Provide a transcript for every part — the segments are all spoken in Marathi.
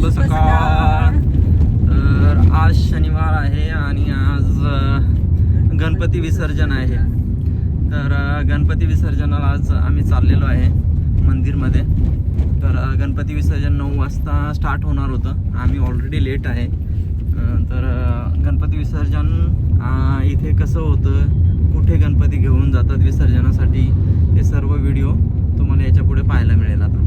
शुभ सकाळ. तर आज शनिवार आहे आणि आज गणपती विसर्जन आहे. तर गणपती विसर्जनाला आज आम्ही चाललेलो आहे मंदिरमध्ये. तर गणपती विसर्जन नऊ वाजता स्टार्ट होणार होतं. आम्ही ऑलरेडी लेट आहे. तर गणपती विसर्जन इथे कसं होतं कुठे गणपती घेऊन जातात विसर्जनासाठी हे सर्व व्हिडिओ तुम्हाला याच्यापुढे पाहायला मिळेल आता.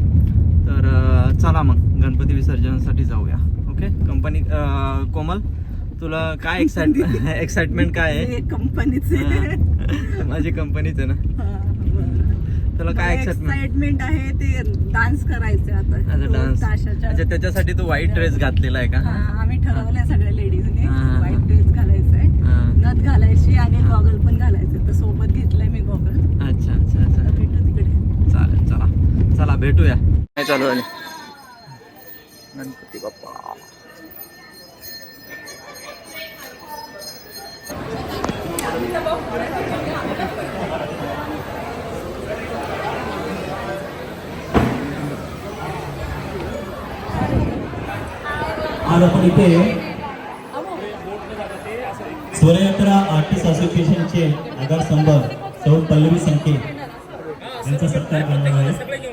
तर चला मग गणपती विसर्जनासाठी जाऊया. ओके कंपनी कोमल तुला काय एक्साइट एक्साइटमेंट काय आहे? कंपनीचे. माझी कंपनीच आहे ना? तुला काय एक्साइटमेंट आहे ते डान्स करायचे आता. डान्स अच्छा त्याच्यासाठी तू व्हाईट ड्रेस घातलेला आहे का? हा, आम्ही ठरवलंय सगळ्या लेडीजने. व्हाईट ड्रेस घालायचा आहे. नथ घालायची आणि गॉगल पण घालायचं तर सोबत घेतलंय मी गॉगल अच्छा अच्छा अच्छा. भेटू तिकडे. चालेल चला. चला भेटूया. काय चालू आहे गणपती बाप्पा. आज आपण इथे स्वरयात्रा आर्टिस्ट असोसिएशनचे आधार स्तंभ सौ पल्लवी संखे यांचा सत्कार करणार आहे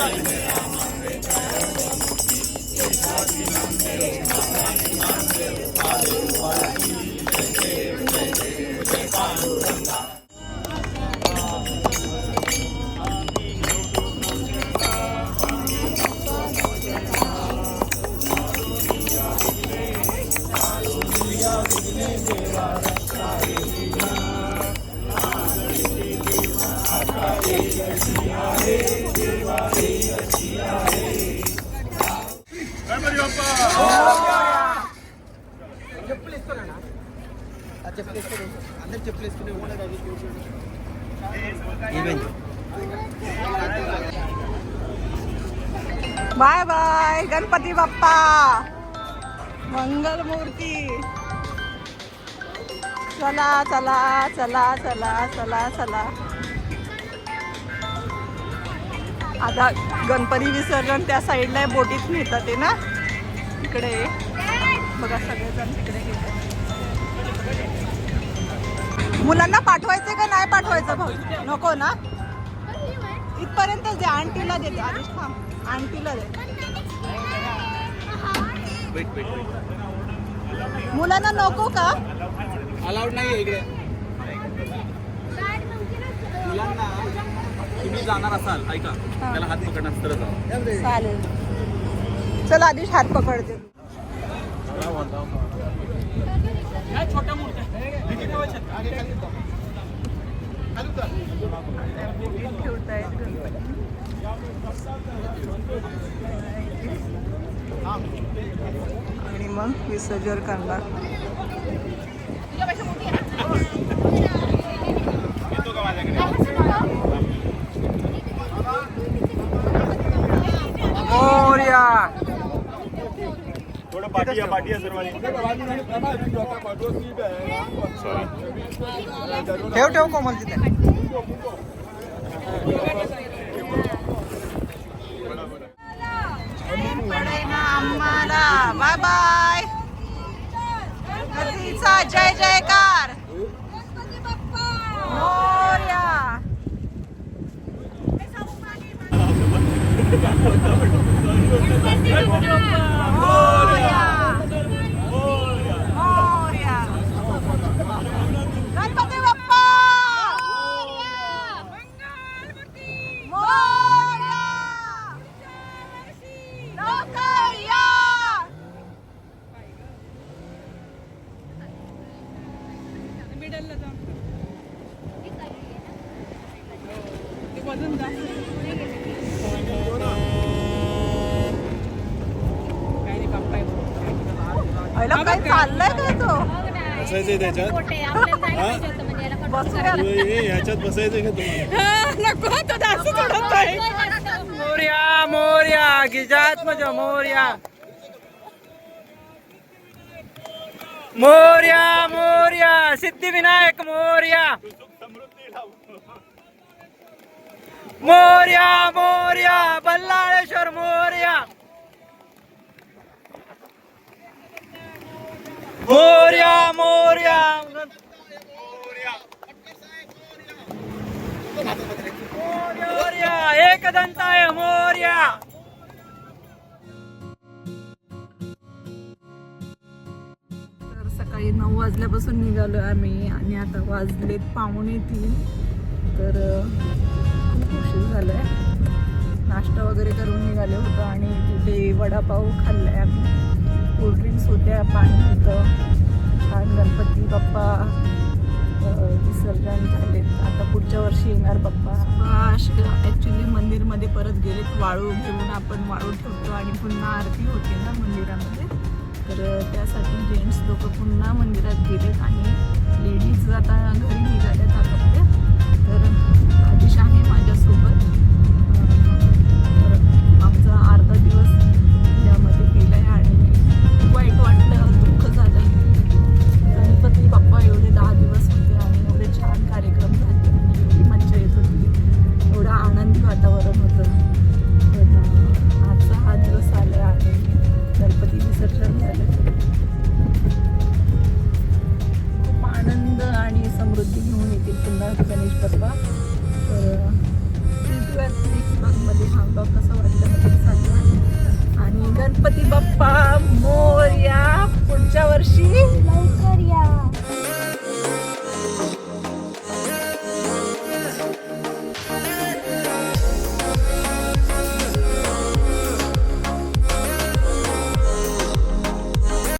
तीन चार बाय बाय गणपती बाप्पा. मंगल मूर्ती चला चला चला चला चला चला. आता गणपती विसर्जन त्या साईडला बोटीत नेतात ते ना. इकडे. बघा सगळेजण तिकडे मुलांना पाठवायचं का नाही पाठवायचं भाऊ? नको ना? इथपर्यंत दे आंटीला दे आधीच थांब. आंटीला दे. मुलांना नको का? अलाउड नाही इकडे. मुलांना तुम्ही जाणार असाल ऐका. त्याला हात पकडणार तर जाऊ चालेल. चल आधीच हात पकडते. आणि मग विसर्जन करणार. थोडं पाठी या पाठी या सर्वांनी ठेव ठेव कोमल तिथे आम्हाला बाय बाय गणपतीचा जय जयकार मोरया मोरया पहिला काय चाललंय काय तो? बसायचंय त्याच्यात. का तुम्हाला? नको तो मोर्या मोर्या गिजात मजा मोर्या. मोर्या मोर्या सिद्धिविनायक मोर्या. मोर्या मोर्या बल्लाळेश्वर मोर्या. मोर्या मोर्या. मोर्या एकदंताय मोर्या. नऊ वाजल्यापासून निघालो आम्ही आणि आता वाजलेत पाहुणे तीन. तर खूप उशीर आहे नाश्ता वगैरे करून निघाले होतो आणि तिथे वडापाव खाल्लाय आम्ही. कोल्ड्रिंक्स होत्या पाणी होतं छान गणपती बाप्पा विसर्जन झाले आता पुढच्या वर्षी येणार बाप्पा. ॲक्च्युली मंदिरमध्ये परत गेलेत वाळू घेऊन आपण वाळू ठेवतो आणि पुन्हा आरती होते ना मंदिरामध्ये. तर त्यासाठी जेंट्स लोक पुन्हा मंदिरात गेलेत आणि लेडीज आता घरी जातात आपापल्या. तर आदिश आहे माझ्यासोबत. आमचा अर्धा